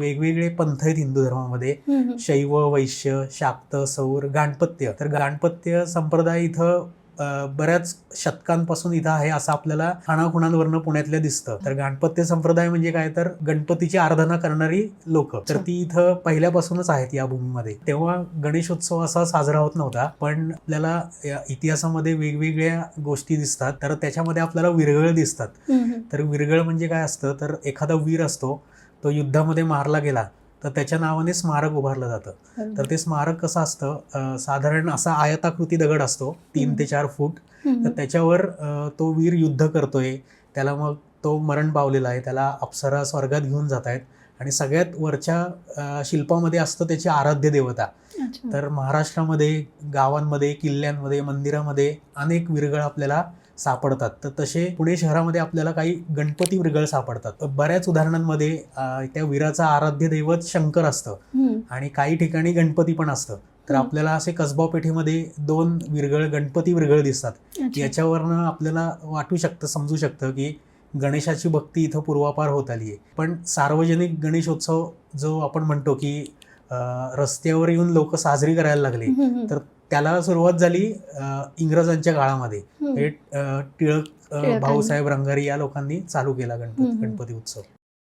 वेगवेगळे पंथ आहेत हिंदू धर्मामध्ये. शैव वैश्य शाक्त सौर गाणपत्य तर गाणपत्य संप्रदाय इथं बऱ्याच शतकांपासून इथं आहे असं आपल्याला खाणाखुणांवरनं पुण्यातल्या दिसतं. तर गाणपत्य संप्रदाय म्हणजे काय? तर गणपतीची आराधना करणारी लोक. तर ती इथं पहिल्यापासूनच आहेत या भूमीमध्ये. तेव्हा गणेशोत्सव असा साजरा होत नव्हता पण आपल्याला इतिहासामध्ये वेगवेगळ्या गोष्टी दिसतात. तर त्याच्यामध्ये आपल्याला विरगळ दिसतात. तर विरगळ म्हणजे काय असतं? तर एखादा वीर असतो तो युद्धामध्ये मारला गेला. तर त्याच्या नावाने स्मारक उभारलं जातं. तर ते स्मारक कसं असतं? साधारण असा आयताकृती दगड असतो तीन ते चार फूट. तर त्याच्यावर तो वीर युद्ध करतोय. त्याला मग तो मरण पावलेला आहे. त्याला अप्सरा स्वर्गात घेऊन जात आहेत आणि सगळ्यात वरच्या शिल्पामध्ये असतं त्याची आराध्य देवता. तर महाराष्ट्रामध्ये गावांमध्ये किल्ल्यांमध्ये मंदिरामध्ये अनेक विरगळ आपल्याला सापडतात तर तसे पुणे शहरामध्ये आपल्याला काही गणपती विरगळ सापडतात बऱ्याच उदाहरणांमध्ये त्या वीराचा आराध्य दैवत शंकर असतं. आणि काही ठिकाणी गणपती पण असतं तर. आपल्याला असे कसबा पेठेमध्ये दोन विरगळ गणपती विरगळ दिसतात. याच्यावरनं आपल्याला वाटू शकतं समजू शकतं की गणेशाची भक्ती इथं पूर्वापार होत आली आहे पण सार्वजनिक गणेशोत्सव जो आपण म्हणतो की रस्त्यावर येऊन लोक साजरी करायला लागले. तर त्याला सुरुवात झाली इंग्रजांच्या काळामध्ये. हे टिळक. भाऊसाहेब रंगारी या लोकांनी चालू केला गणपती. गणपती उत्सव